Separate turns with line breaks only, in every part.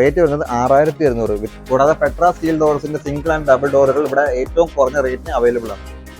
Rate വരുന്നത് ആറായിരത്തി ഇരുന്നൂറ്. കൂടാതെ പെട്ര സ്റ്റീൽ ഡോർസിന്റെ സിംഗിൾ ആൻഡ് ഡബിൾ ഡോറുകൾ ഇവിടെ ഏറ്റവും കുറഞ്ഞ റേറ്റിന് അവൈലബിൾ ആണ്.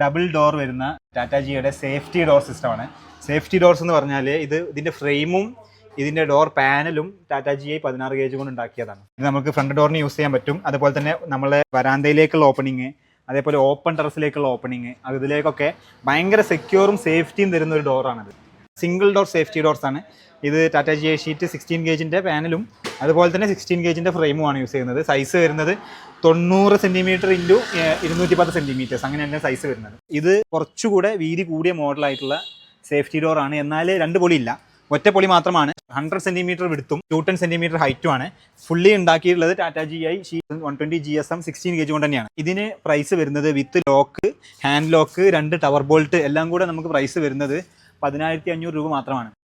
ഡബിൾ ഡോർ വരുന്ന ടാറ്റാ ജിയുടെ സേഫ്റ്റി ഡോർ സിസ്റ്റമാണ്. സേഫ്റ്റി ഡോർസ് എന്ന് പറഞ്ഞാൽ ഇത് ഇതിന്റെ ഫ്രെയിമും ഇതിന്റെ ഡോർ പാനലും ടാറ്റാ ജി ഐ പതിനാറ് ഗേജ് കൊണ്ട് ഉണ്ടാക്കിയതാണ്. ഇത് നമുക്ക് ഫ്രണ്ട് ഡോറിന് യൂസ് ചെയ്യാൻ പറ്റും. അതുപോലെ തന്നെ നമ്മളെ വരാന്തയിലേക്കുള്ള ഓപ്പണിങ് അതേപോലെ ഓപ്പൺ ടെറസിലേക്കുള്ള ഓപ്പണിങ് ഇതിലേക്കൊക്കെ ഭയങ്കര സെക്യൂറും സേഫ്റ്റിയും തരുന്ന ഒരു ഡോറാണിത് സിംഗിൾ ഡോർ സേഫ്റ്റി ഡോർസ് ആണ്. ഇത് Tata G I sheet sixteen ഗേജിന്റെ പാനലും അതുപോലെ തന്നെ സിക്സ്റ്റീൻ ഗേജിന്റെ ഫ്രെയിമുമാണ് യൂസ് ചെയ്യുന്നത്. സൈസ് വരുന്നത് തൊണ്ണൂറ് സെന്റിമീറ്റർ ഇന്റു ഇരുന്നൂറ്റി പത്ത് സെന്റിമീറ്റേഴ്സ് അങ്ങനെയാണ് സൈസ് വരുന്നത്. ഇത് കുറച്ചുകൂടെ വീതി കൂടിയ മോഡലായിട്ടുള്ള സേഫ്റ്റി ഡോർ ആണ്. എന്നാൽ രണ്ട് പൊളി ഇല്ല. ഒറ്റ പൊളി മാത്രമാണ്. ഹൺഡ്രഡ് സെന്റിമീറ്റർ വിടുത്തും ടു ടെൻ സെന്റിമീറ്റർ ഹൈറ്റും ആണ്. ഫുള്ളി ഉണ്ടാക്കിയിട്ടുള്ളത് Tata G I sheet one twenty G S M sixteen K G കൊണ്ട് തന്നെയാണ്. ഇതിന് പ്രൈസ് വരുന്നത് വിത്ത് ലോക്ക് ഹാൻഡ് ലോക്ക് രണ്ട് ടവർ ബോൾട്ട് എല്ലാം കൂടെ നമുക്ക് പ്രൈസ് വരുന്നത് പതിനായിരത്തി അഞ്ഞൂറ് രൂപ മാത്രമാണ്.